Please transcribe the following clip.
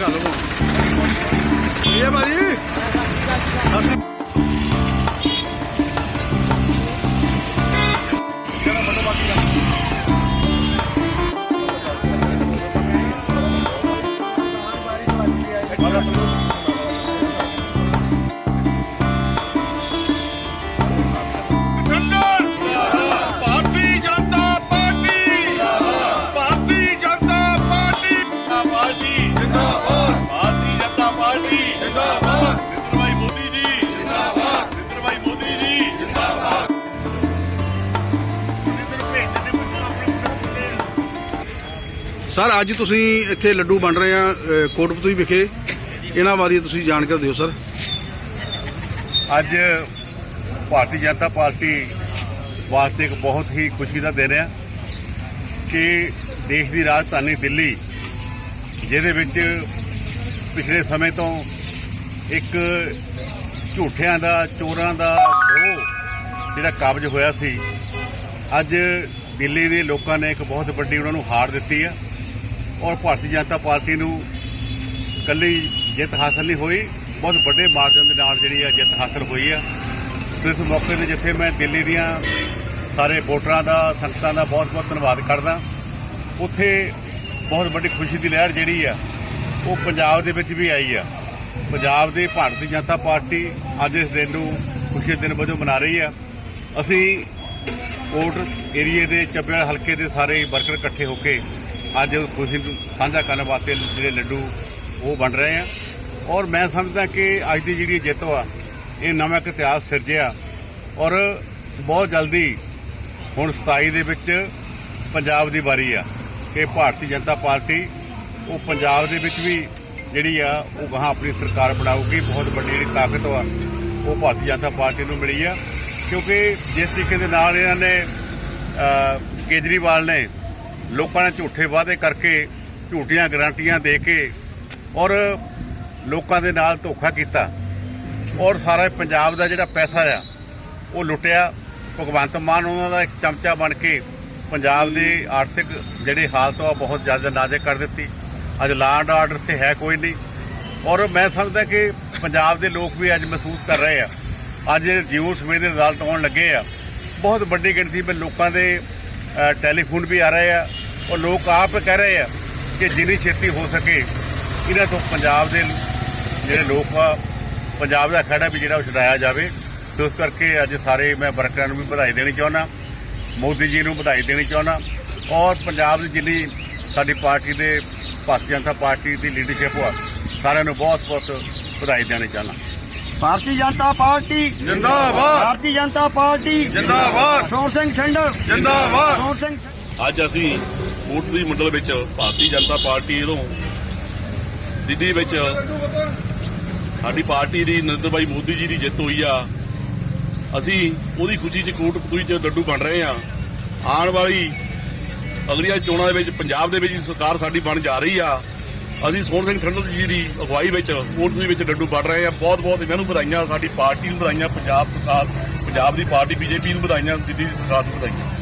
ਗੱਲ ਲਵੋ। ਇਹ ਭਾਜੀ? ਸਰ ਅੱਜ ਤੁਸੀਂ ਇੱਥੇ ਲੱਡੂ ਵੰਡ ਰਹੇ ਆ ਅ, ਕੋਟਪਤੂਈ ਵਿਖੇ। ਇਹਨਾਂ ਬਾਰੇ ਤੁਸੀਂ ਜਾਣਕਾਰੀ ਦਿਓ ਸਰ। ਅੱਜ ਭਾਰਤੀ ਜਨਤਾ ਪਾਰਟੀ ਵਾਸਤੇ ਇੱਕ ਬਹੁਤ ਹੀ ਖੁਸ਼ੀ ਦਾ ਦਿਨ ਹੈ ਕਿ ਦੇਸ਼ ਦੀ ਰਾਜਧਾਨੀ ਦਿੱਲੀ ਜਿਹਦੇ ਵਿੱਚ ਪਿਛਲੇ ਸਮੇਂ ਤੋਂ ਇੱਕ ਝੂਠਿਆਂ ਦਾ ਚੋਰਾਂ ਦਾ ਉਹ ਜਿਹੜਾ ਕਾਬਜ ਹੋਇਆ ਸੀ ਅੱਜ ਦਿੱਲੀ ਦੇ ਲੋਕਾਂ ਨੇ ਇੱਕ ਬਹੁਤ ਵੱਡੀ ਉਹਨਾਂ ਨੂੰ ਹਾਰ ਦਿੱਤੀ ਹੈ ਔਰ ਭਾਰਤੀ ਜਨਤਾ ਪਾਰਟੀ ਨੂੰ ਕੱਲੀ ਜਿੱਤ ਹਾਸਲ ਨਹੀਂ ਹੋਈ। ਬਹੁਤ ਵੱਡੇ ਮਾਰਜਨ ਦੇ ਨਾਲ ਜਿਹੜੀ ਆ ਜਿੱਤ ਹਾਸਲ ਹੋਈ ਆ। ਇਸ ਮੌਕੇ ਤੇ ਜਿੱਥੇ ਮੈਂ ਦਿੱਲੀ ਦੀਆਂ ਸਾਰੇ ਵੋਟਰਾਂ ਦਾ, ਸੰਗਤਾਂ ਦਾ ਬਹੁਤ ਬਹੁਤ ਧੰਨਵਾਦ ਕਰਦਾ। ਉੱਥੇ ਬਹੁਤ ਵੱਡੀ ਖੁਸ਼ੀ ਦੀ ਲਹਿਰ ਜਿਹੜੀ ਆ, ਉਹ ਪੰਜਾਬ ਦੇ ਵਿੱਚ ਵੀ ਆਈ ਆ। ਪੰਜਾਬ ਦੇ ਭਾਰਤੀ ਜਨਤਾ ਪਾਰਟੀ ਅੱਜ ਇਸ ਦਿਨ ਨੂੰ ਖੁਸ਼ੀ ਦੇ ਦਿਨ ਵਜੋਂ ਮਨਾ ਰਹੀ ਆ। ਅਸੀਂ ਕੋਟ ਏਰੀਏ ਦੇ ਚੱਬੇਵਾਲ ਹਲਕੇ ਦੇ ਸਾਰੇ ਵਰਕਰ ਇਕੱਠੇ ਹੋ ਕੇ ਅੱਜ ਖੁਸ਼ੀ ਨੂੰ ਸਾਂਝਾ ਕਰਨ ਵਾਸਤੇ ਜਿਹੜੇ ਲੱਡੂ ਉਹ ਵੰਡ ਰਹੇ ਆ। ਔਰ ਮੈਂ ਸਮਝਦਾ ਕਿ ਅੱਜ ਦੀ ਜਿਹੜੀ ਜਿੱਤ ਆ ਇਹ ਨਵਾਂ ਇੱਕ ਇਤਿਹਾਸ ਸਿਰਜਿਆ। ਔਰ ਬਹੁਤ ਜਲਦੀ ਹੁਣ 27 ਦੇ ਵਿੱਚ ਪੰਜਾਬ ਦੀ ਵਾਰੀ ਆ ਕਿ ਭਾਰਤੀ ਜਨਤਾ ਪਾਰਟੀ ਉਹ ਪੰਜਾਬ ਦੇ ਵਿੱਚ ਵੀ ਜਿਹੜੀ ਆ, ਉਹ ਗਾਹਾਂ ਆਪਣੀ ਸਰਕਾਰ ਬਣਾਊਗੀ। ਬਹੁਤ ਵੱਡੀ ਜਿਹੜੀ ਤਾਕਤ ਆ ਉਹ ਭਾਰਤੀ ਜਨਤਾ ਪਾਰਟੀ ਨੂੰ ਮਿਲੀ ਆ। ਕਿਉਂਕਿ ਜਿਸ ਤਰੀਕੇ ਦੇ ਨਾਲ ਇਹਨਾਂ ਨੇ ਕੇਜਰੀਵਾਲ ਨੇ ਲੋਕਾਂ ਨੇ ਝੂਠੇ ਵਾਅਦੇ ਕਰਕੇ ਝੂਠੀਆਂ ਗਰੰਟੀਆਂ ਦੇ ਕੇ ਔਰ ਲੋਕਾਂ ਦੇ ਨਾਲ ਧੋਖਾ ਕੀਤਾ ਔਰ ਸਾਰੇ ਪੰਜਾਬ ਦਾ ਜਿਹੜਾ ਪੈਸਾ ਆ, ਉਹ ਲੁੱਟਿਆ। ਭਗਵੰਤ ਮਾਨ ਉਹਨਾਂ ਦਾ ਇੱਕ ਚਮਚਾ ਬਣ ਕੇ ਪੰਜਾਬ ਦੀ ਆਰਥਿਕ ਜਿਹੜੀ ਹਾਲਤ ਆ ਬਹੁਤ ਜ਼ਿਆਦਾ ਨਾਜ਼ੁਕ ਕਰ ਦਿੱਤੀ। ਅੱਜ ਲਾਂਡ ਆਰਡਰ ਤੇ ਹੈ ਕੋਈ ਨਹੀਂ। ਔਰ ਮੈਂ ਸਮਝਦਾ ਕਿ ਪੰਜਾਬ ਦੇ ਲੋਕ ਵੀ ਅੱਜ ਮਹਿਸੂਸ ਕਰ ਰਹੇ ਆ। ਅੱਜ ਜੀਓ ਸਮੇਂ ਦੇ ਰਿਜ਼ਲਟ ਆਉਣ ਲੱਗੇ ਆ। ਬਹੁਤ ਵੱਡੀ ਗਿਣਤੀ ਵਿੱਚ ਲੋਕਾਂ ਦੇ ਟੈਲੀਫੋਨ ਵੀ ਆ ਰਹੇ ਆ ਔਰ ਲੋਕ ਆਪ ਕਹਿ ਰਹੇ ਆ ਕਿ ਜਿੰਨੀ ਛੇਤੀ ਹੋ ਸਕੇ ਇਹਨਾਂ ਤੋਂ ਪੰਜਾਬ ਦੇ ਜਿਹੜੇ ਲੋਕ ਆ, ਪੰਜਾਬ ਦਾ ਖੜਾ ਵੀ ਜਿਹੜਾ ਉਹ ਛਡਾਇਆ ਜਾਵੇ। ਤੇ ਉਸ ਕਰਕੇ ਅੱਜ ਸਾਰੇ ਮੈਂ ਵਰਕਰਾਂ ਨੂੰ ਵੀ ਵਧਾਈ ਦੇਣੀ ਚਾਹੁੰਦਾ, ਮੋਦੀ ਜੀ ਨੂੰ ਵਧਾਈ ਦੇਣੀ ਚਾਹੁੰਦਾ ਔਰ ਪੰਜਾਬ ਦੀ ਜਿੰਨੀ ਸਾਡੀ ਪਾਰਟੀ ਦੇ ਭਾਰਤੀ ਜਨਤਾ ਪਾਰਟੀ ਦੀ ਲੀਡਰਸ਼ਿਪ ਆ, ਸਾਰਿਆਂ ਨੂੰ ਬਹੁਤ ਬਹੁਤ ਵਧਾਈ ਦੇਣੀ ਚਾਹੁੰਦਾ। ਭਾਰਤੀ ਜਨਤਾ ਪਾਰਟੀ। ਜਿੰਦਾਬਾਦ। ਭਾਰਤੀ ਜਨਤਾ ਪਾਰਟੀ। ਜਿੰਦਾਬਾਦ। ਸੋਹਣ ਸਿੰਘ ਠੰਡਰ ਜਿੰਦਾਬਾਦ। ਸੋਹਣ ਸਿੰਘ ਅੱਜ ਅਸੀਂ ਕੋਟਲੀ ਮੰਡਲ ਵਿੱਚ ਭਾਰਤੀ ਜਨਤਾ ਪਾਰਟੀ ਵੱਲੋਂ ਦਿੱਲੀ ਵਿੱਚ ਸਾਡੀ ਪਾਰਟੀ ਦੀ ਨਰਿੰਦਰ ਭਾਈ ਮੋਦੀ ਜੀ ਦੀ ਜਿੱਤ ਹੋਈ ਆ। ਅਸੀਂ ਉਹਦੀ ਖੁਸ਼ੀ 'ਚ ਕੋਟਪੁਰੀ 'ਚ ਲੱਡੂ ਬਣ ਰਹੇ ਆ। ਆਉਣ ਵਾਲੀ ਅਗਲੀਆਂ ਚੋਣਾਂ ਦੇ ਵਿੱਚ ਪੰਜਾਬ ਦੇ ਵਿੱਚ ਸਰਕਾਰ ਸਾਡੀ ਬਣ ਜਾ ਰਹੀ ਆ। ਅਸੀਂ ਸੋਹਣ ਸਿੰਘ ਠੰਡਰ ਜੀ ਦੀ ਅਗਵਾਈ ਵਿੱਚ ਕੋਟਪੁਰੀ ਵਿੱਚ ਲੱਡੂ ਬਣ ਰਹੇ ਆ ਬਹੁਤ ਬਹੁਤ ਇਹਨਾਂ ਨੂੰ ਵਧਾਈਆਂ, ਸਾਡੀ ਪਾਰਟੀ ਨੂੰ ਵਧਾਈਆਂ, ਪੰਜਾਬ ਸਰਕਾਰ, ਪੰਜਾਬ ਦੀ ਪਾਰਟੀ, ਬੀਜੇਪੀ ਨੂੰ ਵਧਾਈਆਂ, ਦਿੱਲੀ ਦੀ ਸਰਕਾਰ ਨੂੰ ਵਧਾਈਆਂ।